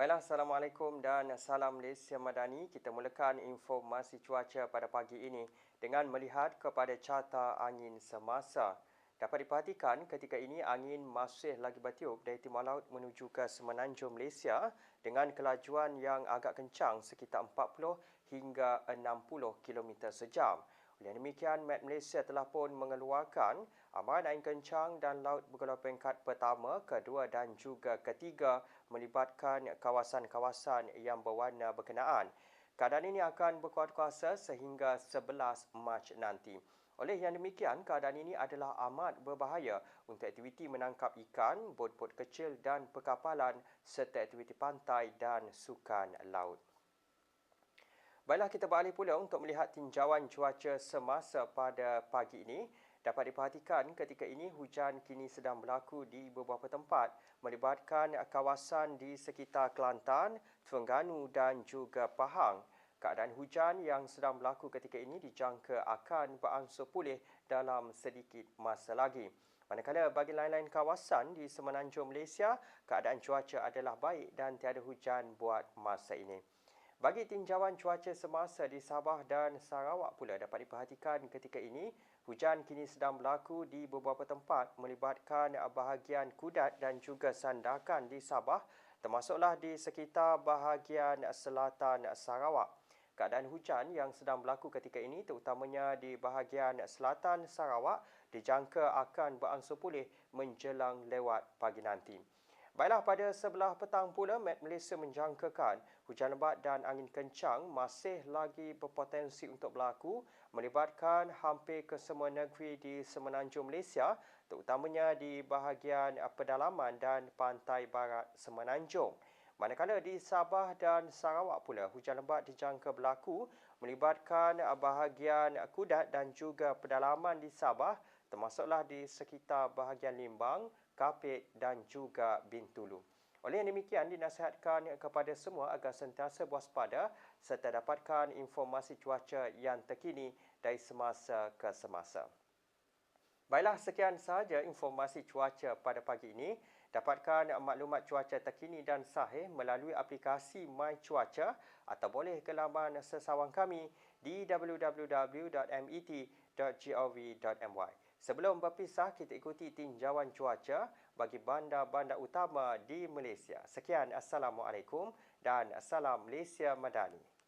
Baiklah, Assalamualaikum dan salam Malaysia Madani. Kita mulakan informasi cuaca pada pagi ini dengan melihat kepada carta angin semasa. Dapat diperhatikan ketika ini angin masih lagi bertiup dari timur laut menuju ke semenanjung Malaysia dengan kelajuan yang agak kencang sekitar 40 hingga 60 km sejam. Oleh demikian, Met Malaysia telah pun mengeluarkan amaran angin kencang dan laut bergelombang peringkat pertama, kedua dan juga ketiga melibatkan kawasan-kawasan yang berwarna berkenaan. Keadaan ini akan berkuat kuasa sehingga 11 Mac nanti. Oleh yang demikian, keadaan ini adalah amat berbahaya untuk aktiviti menangkap ikan, bot-bot kecil dan perkapalan serta aktiviti pantai dan sukan laut. Baiklah kita beralih pula untuk melihat tinjauan cuaca semasa pada pagi ini. Dapat diperhatikan ketika ini hujan kini sedang berlaku di beberapa tempat melibatkan kawasan di sekitar Kelantan, Terengganu dan juga Pahang. Keadaan hujan yang sedang berlaku ketika ini dijangka akan berangsur pulih dalam sedikit masa lagi. Manakala bagi lain-lain kawasan di semenanjung Malaysia, keadaan cuaca adalah baik dan tiada hujan buat masa ini. Bagi tinjauan cuaca semasa di Sabah dan Sarawak pula dapat diperhatikan ketika ini, hujan kini sedang berlaku di beberapa tempat melibatkan bahagian Kudat dan juga Sandakan di Sabah, termasuklah di sekitar bahagian selatan Sarawak. Keadaan hujan yang sedang berlaku ketika ini terutamanya di bahagian selatan Sarawak dijangka akan berangsur pulih menjelang lewat pagi nanti. Baiklah, pada sebelah petang pula, Met Malaysia menjangkakan hujan lebat dan angin kencang masih lagi berpotensi untuk berlaku melibatkan hampir ke semua negeri di semenanjung Malaysia, terutamanya di bahagian pedalaman dan pantai barat semenanjung. Manakala di Sabah dan Sarawak pula, hujan lebat dijangka berlaku melibatkan bahagian Kudat dan juga pedalaman di Sabah, termasuklah di sekitar bahagian Limbang, Kapit dan juga Bintulu. Oleh yang demikian, dinasihatkan kepada semua agar sentiasa waspada serta dapatkan informasi cuaca yang terkini dari semasa ke semasa. Baiklah, sekian sahaja informasi cuaca pada pagi ini. Dapatkan maklumat cuaca terkini dan sahih melalui aplikasi My Cuaca atau boleh ke laman sesawang kami di www.met.gov.my. Sebelum berpisah, kita ikuti tinjauan cuaca bagi bandar-bandar utama di Malaysia. Sekian, Assalamualaikum dan Assalam Malaysia Madani.